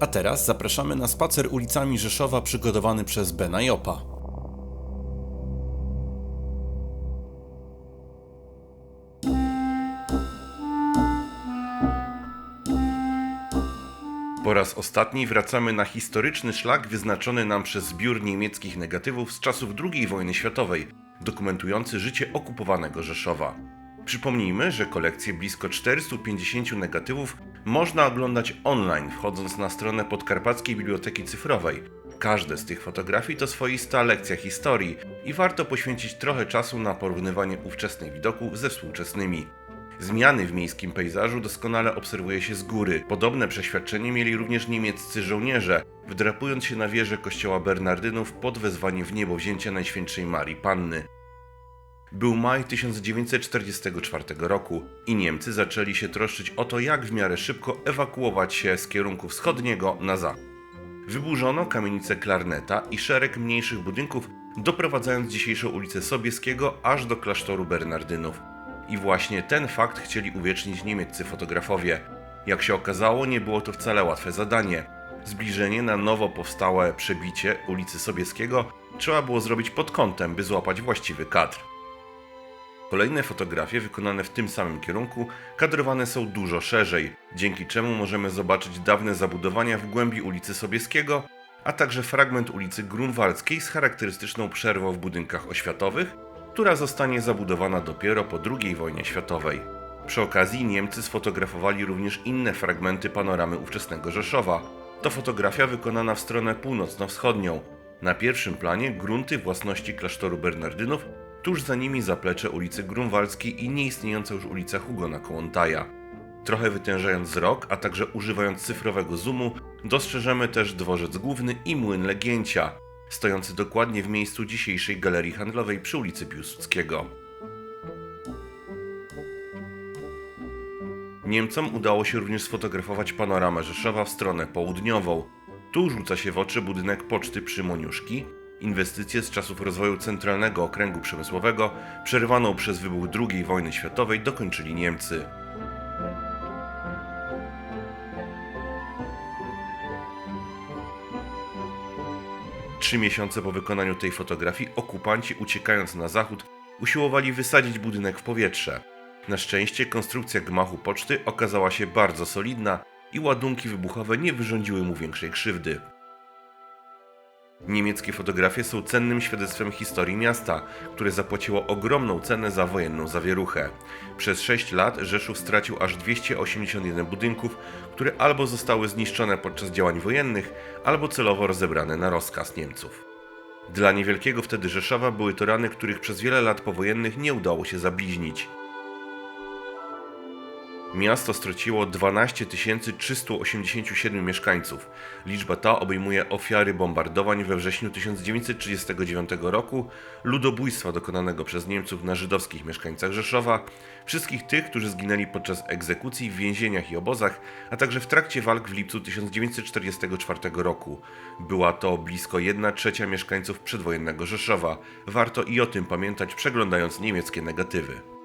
A teraz zapraszamy na spacer ulicami Rzeszowa przygotowany przez Bena Jopa. Po raz ostatni wracamy na historyczny szlak wyznaczony nam przez zbiór niemieckich negatywów z czasów II wojny światowej, dokumentujący życie okupowanego Rzeszowa. Przypomnijmy, że kolekcję blisko 450 negatywów można oglądać online, wchodząc na stronę Podkarpackiej Biblioteki Cyfrowej. Każde z tych fotografii to swoista lekcja historii i warto poświęcić trochę czasu na porównywanie ówczesnych widoków ze współczesnymi. Zmiany w miejskim pejzażu doskonale obserwuje się z góry. Podobne przeświadczenie mieli również niemieccy żołnierze, wdrapując się na wieżę kościoła Bernardynów pod wezwaniem w niebo wzięcia Najświętszej Marii Panny. Był maj 1944 roku i Niemcy zaczęli się troszczyć o to, jak w miarę szybko ewakuować się z kierunku wschodniego na zachód. Wyburzono kamienicę Klarneta i szereg mniejszych budynków, doprowadzając dzisiejszą ulicę Sobieskiego aż do klasztoru Bernardynów. I właśnie ten fakt chcieli uwiecznić niemieccy fotografowie. Jak się okazało, nie było to wcale łatwe zadanie. Zbliżenie na nowo powstałe przebicie ulicy Sobieskiego trzeba było zrobić pod kątem, by złapać właściwy kadr. Kolejne fotografie wykonane w tym samym kierunku kadrowane są dużo szerzej, dzięki czemu możemy zobaczyć dawne zabudowania w głębi ulicy Sobieskiego, a także fragment ulicy Grunwaldzkiej z charakterystyczną przerwą w budynkach oświatowych, która zostanie zabudowana dopiero po II wojnie światowej. Przy okazji Niemcy sfotografowali również inne fragmenty panoramy ówczesnego Rzeszowa. To fotografia wykonana w stronę północno-wschodnią. Na pierwszym planie grunty własności klasztoru Bernardynów, tuż za nimi zaplecze ulicy Grunwaldzkiej i nieistniejąca już ulica Hugona Kołątaja. Trochę wytężając wzrok, a także używając cyfrowego zoomu, dostrzeżemy też dworzec główny i młyn Legięcia, stojący dokładnie w miejscu dzisiejszej galerii handlowej przy ulicy Piłsudskiego. Niemcom udało się również sfotografować panoramę Rzeszowa w stronę południową. Tu rzuca się w oczy budynek poczty przy Moniuszki. Inwestycje z czasów rozwoju Centralnego Okręgu Przemysłowego, przerwaną przez wybuch II wojny światowej, dokończyli Niemcy. Trzy miesiące po wykonaniu tej fotografii okupanci, uciekając na zachód, usiłowali wysadzić budynek w powietrze. Na szczęście konstrukcja gmachu poczty okazała się bardzo solidna i ładunki wybuchowe nie wyrządziły mu większej krzywdy. Niemieckie fotografie są cennym świadectwem historii miasta, które zapłaciło ogromną cenę za wojenną zawieruchę. Przez 6 lat Rzeszów stracił aż 281 budynków, które albo zostały zniszczone podczas działań wojennych, albo celowo rozebrane na rozkaz Niemców. Dla niewielkiego wtedy Rzeszowa były to rany, których przez wiele lat powojennych nie udało się zabliźnić. Miasto straciło 12 387 mieszkańców. Liczba ta obejmuje ofiary bombardowań we wrześniu 1939 roku, ludobójstwa dokonanego przez Niemców na żydowskich mieszkańcach Rzeszowa, wszystkich tych, którzy zginęli podczas egzekucji w więzieniach i obozach, a także w trakcie walk w lipcu 1944 roku. Była to blisko 1 trzecia mieszkańców przedwojennego Rzeszowa. Warto i o tym pamiętać przeglądając niemieckie negatywy.